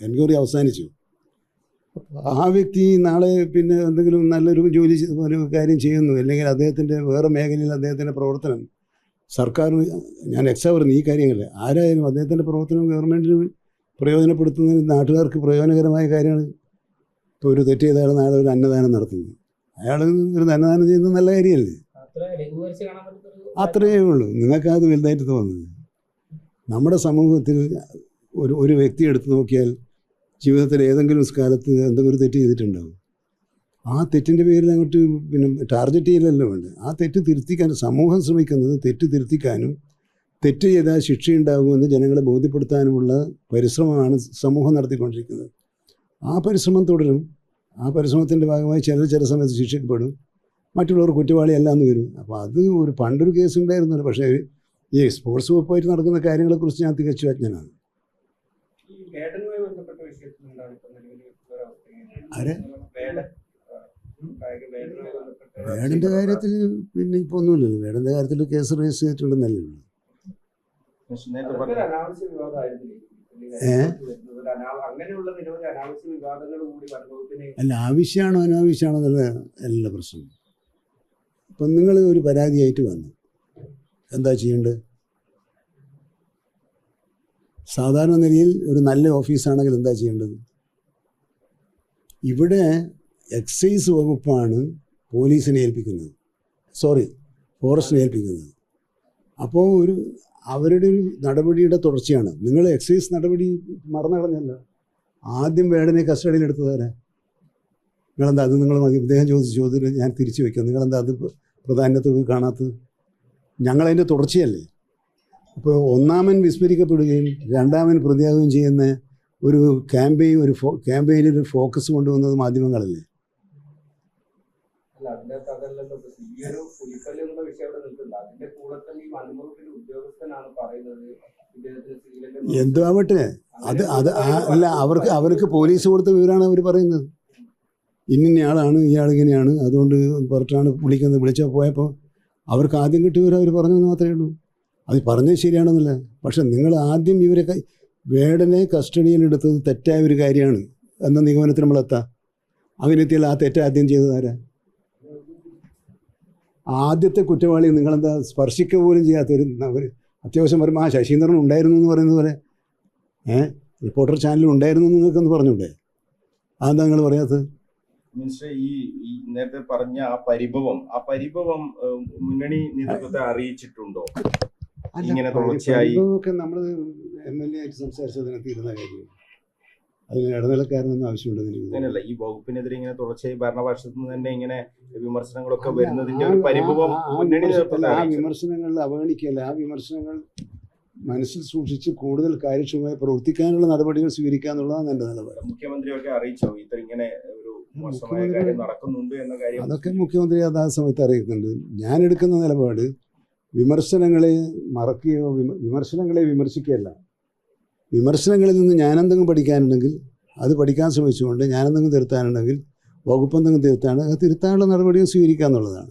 Enquiry അവസാനിച്ചു. ആ വ്യക്തി നാളെ പിന്നെ എന്തെങ്കിലും നല്ലൊരു ജോലി ഒരു കാര്യം ചെയ്യുന്നു. അല്ലെങ്കിൽ അദ്ദേഹത്തിന്റെ വേറെ മേഖലയിൽ അദ്ദേഹത്തിന്റെ പ്രവർത്തനം. സർക്കാർ ഞാൻ എക്സാ പറയുന്നു ഈ കാര്യങ്ങൾ ആരായാലും അദ്ദേഹത്തിന്റെ പ്രവർത്തനം ഗവൺമെന്റിന് പ്രയോജനപ്പെടുത്തുന്നതിന് നാട്ടുകാർക്ക് പ്രയോജനകരമായ കാര്യമാണ് ഇപ്പോൾ ഒരു തെറ്റ് ചെയ്താൽ നാളെ ഒരു അന്നദാനം നടത്തുന്നു. അയാൾ ഒരു അന്നദാനം ചെയ്യുന്നത് നല്ല കാര്യമല്ലേ? അത്രയേ ഉള്ളൂ. നിങ്ങൾക്ക് അത് വലുതായിട്ട് തോന്നുന്നത്. നമ്മുടെ സമൂഹത്തിൽ ഒരു ഒരു വ്യക്തി എടുത്തു നോക്കിയാൽ ജീവിതത്തിൽ ഏതെങ്കിലും കാലത്ത് എന്തെങ്കിലും ഒരു തെറ്റ് ചെയ്തിട്ടുണ്ടാവും. ആ തെറ്റിന്റെ പേരിൽ അങ്ങോട്ട് പിന്നെ ടാർഗറ്റ് ചെയ്യലല്ലോ വേണ്ട ആ തെറ്റ് തിരുത്തിക്കാൻ സമൂഹം ശ്രമിക്കുന്നത് തെറ്റ് തിരുത്തിക്കാനും തെറ്റ് ചെയ്താൽ ശിക്ഷയുണ്ടാകുമെന്ന് ജനങ്ങളെ ബോധ്യപ്പെടുത്താനുമുള്ള പരിശ്രമമാണ് സമൂഹം നടത്തിക്കൊണ്ടിരിക്കുന്നത്. ആ പരിശ്രമം തുടരും. ആ പരിശ്രമത്തിന്റെ ഭാഗമായി ചിലർ ചില സമയത്ത് ശിക്ഷിക്കപ്പെടും. മറ്റുള്ളവർ കുറ്റവാളിയല്ല എന്ന് വരും. അപ്പോൾ അത് ഒരു പണ്ടൊരു കേസ് ഉണ്ടായിരുന്നല്ലോ. പക്ഷേ ഈ സ്പോർട്സ് വകുപ്പായിട്ട് നടക്കുന്ന കാര്യങ്ങളെക്കുറിച്ച് ഞാൻ തികച്ചു അജ്ഞനാണ്. ആരെ? കാര്യത്തിൽ പിന്നെ ഇപ്പൊ ഒന്നുമില്ലല്ലോ. വേടന്റെ കാര്യത്തിൽ കേസ് രജിസ്റ്റർ ചെയ്തിട്ടുണ്ടെന്നല്ലേ ഉള്ളൂ. അല്ല ആവശ്യമാണോ അനാവശ്യമാണോ എന്നുള്ള അല്ല പ്രശ്നം ഇപ്പം നിങ്ങൾ ഒരു പരാതിയായിട്ട് വന്നു. എന്താ ചെയ്യേണ്ടത്? സാധാരണ നിലയിൽ ഒരു നല്ല ഓഫീസാണെങ്കിൽ എന്താ ചെയ്യേണ്ടത്? ഇവിടെ എക്സൈസ് വകുപ്പാണ് പോലീസിനെ ഏൽപ്പിക്കുന്നത്. സോറി ഫോറസ്റ്റിനെ ഏൽപ്പിക്കുന്നത്. അപ്പോൾ ഒരു അവരുടെ ഒരു നടപടിയുടെ തുടർച്ചയാണ്. നിങ്ങൾ എക്സൈസ് നടപടി മറന്നു കളഞ്ഞല്ല. ആദ്യം വേടനെ കസ്റ്റഡിയിൽ എടുത്തതാരാ? നിങ്ങളെന്താ അത് നിങ്ങൾ ഇദ്ദേഹം ചോദിച്ച ചോദ്യം ഞാൻ തിരിച്ചു വയ്ക്കാം. നിങ്ങളെന്താ അത് പ്രധാനത്തിൽ കാണാത്തത്? ഞങ്ങളതിന്റെ തുടർച്ചയല്ലേ. അപ്പോൾ ഒന്നാമൻ വിസ്മരിക്കപ്പെടുകയും രണ്ടാമൻ പ്രതിയാകുകയും ചെയ്യുന്ന ഒരു ക്യാമ്പയിൻ ഒരു ഫോ ക്യാമ്പയിനിൽ ഒരു ഫോക്കസ് കൊണ്ടുവന്നത് മാധ്യമങ്ങളല്ലേ? ശ്രീലങ്കൻ അത് അത് അല്ല അവർക്ക് അവർക്ക് പോലീസ് കൊടുത്ത വിവരമാണ് അവർ പറയുന്നത്. ഇന്നയാളാണ് ഇയാൾ ഇങ്ങനെയാണ്. അതുകൊണ്ട് പുറത്താണ് വിളിക്കുന്നത് വിളിച്ചാൽ പോയപ്പോൾ അവർക്ക് ആദ്യം കിട്ടിയവർ അവർ പറഞ്ഞതെന്ന് മാത്രമേ ഉള്ളൂ. അത് പറഞ്ഞത് ശരിയാണെന്നല്ല. പക്ഷെ നിങ്ങൾ ആദ്യം ഇവരെ വേടനെ കസ്റ്റഡിയിൽ എടുത്തത് തെറ്റായ ഒരു കാര്യമാണ്. എന്ന നിഗമനത്തിൽ നമ്മളെത്താം അങ്ങനെ എത്തിയാൽ ആ തെറ്റ് ആദ്യം ചെയ്തതാരാ ആദ്യത്തെ കുറ്റവാളി നിങ്ങളെന്താ സ്പർശിക്ക പോലും ചെയ്യാത്തൊരു അവർ അത്യാവശ്യം പറയുമ്പോൾ ആ ശശീന്ദ്രൻ ഉണ്ടായിരുന്നു എന്ന് പറയുന്നത് പോലെ? ഏ? റിപ്പോർട്ടർ ചാനലിൽ ഉണ്ടായിരുന്നു എന്നൊക്കെ ഒന്ന് പറഞ്ഞൂടെ? അതെന്താ നിങ്ങൾ പറയാത്തത്? ഈ നേരത്തെ പറഞ്ഞ ആ പരിഭവം ആ പരിഭവം മുന്നണി നേതൃത്വത്തെ അറിയിച്ചിട്ടുണ്ടോ? ഇങ്ങനെ തുടർച്ചയായി- നമ്മൾ എം എൽ എ ആയിട്ട് സംസാരിച്ചതിനെ തീരുന്ന കാര്യം. അതിന് ഇടനിലക്കാരനൊന്നും ആവശ്യമുണ്ടെന്ന് എനിക്ക് അങ്ങനെയല്ല ഈ വകുപ്പിനെതിരെ ഇങ്ങനെ തുടർച്ചയായി ഭരണപക്ഷത്ത് നിന്ന് തന്നെ ഇങ്ങനെ വിമർശനങ്ങളൊക്കെ വരുന്നതിന്റെ ഒരു പരിഭവം ആ- വിമർശനങ്ങൾ അവഗണിക്കല്ല. ആ വിമർശനങ്ങൾ മനസ്സിൽ സൂക്ഷിച്ച് കൂടുതൽ കാര്യക്ഷമമായി പ്രവർത്തിക്കാനുള്ള നടപടികൾ സ്വീകരിക്കുക എന്നുള്ളതാണ് എന്റെ നിലപാട്. മുഖ്യമന്ത്രിയൊക്കെ അറിയിച്ചോ? ഇത്ര ഇങ്ങനെ ഒരു മോശമായ കാര്യം നടക്കുന്നുണ്ട് എന്ന കാര്യം? അതൊക്കെ മുഖ്യമന്ത്രി അതാ സമയത്ത് അറിയിക്കുന്നുണ്ട്. ഞാൻ എടുക്കുന്ന നിലപാട് വിമർശനങ്ങളെ മറക്കുകയോ വിമർശനങ്ങളെ വിമർശിക്കുകയല്ല. വിമർശനങ്ങളിൽ നിന്ന് ഞാനെന്തെങ്കിലും പഠിക്കാനുണ്ടെങ്കിൽ അത് പഠിക്കാൻ ശ്രമിച്ചുകൊണ്ട് ഞാനെന്തെങ്കിലും തിരുത്താനുണ്ടെങ്കിൽ വകുപ്പ് എന്തെങ്കിലും തിരുത്താണ് അത് തിരുത്താനുള്ള നടപടികൾ സ്വീകരിക്കുക എന്നുള്ളതാണ്